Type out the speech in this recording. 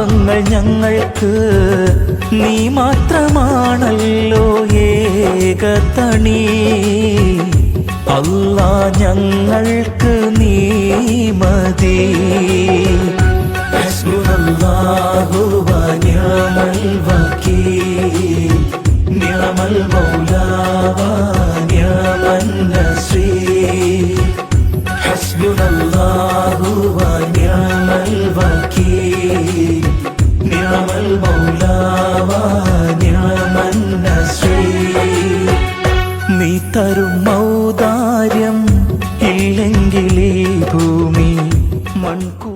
പാവങ്ങൾ ഞങ്ങൾക്ക് നീ മാത്രമാണല്ലോ ഏകതണി. അല്ല ഞങ്ങൾക്ക് നീ മതി. ശ്രീ നിഅമൽ തരും ഇല്ലെങ്കിലേ ഭൂമി മൺകൂ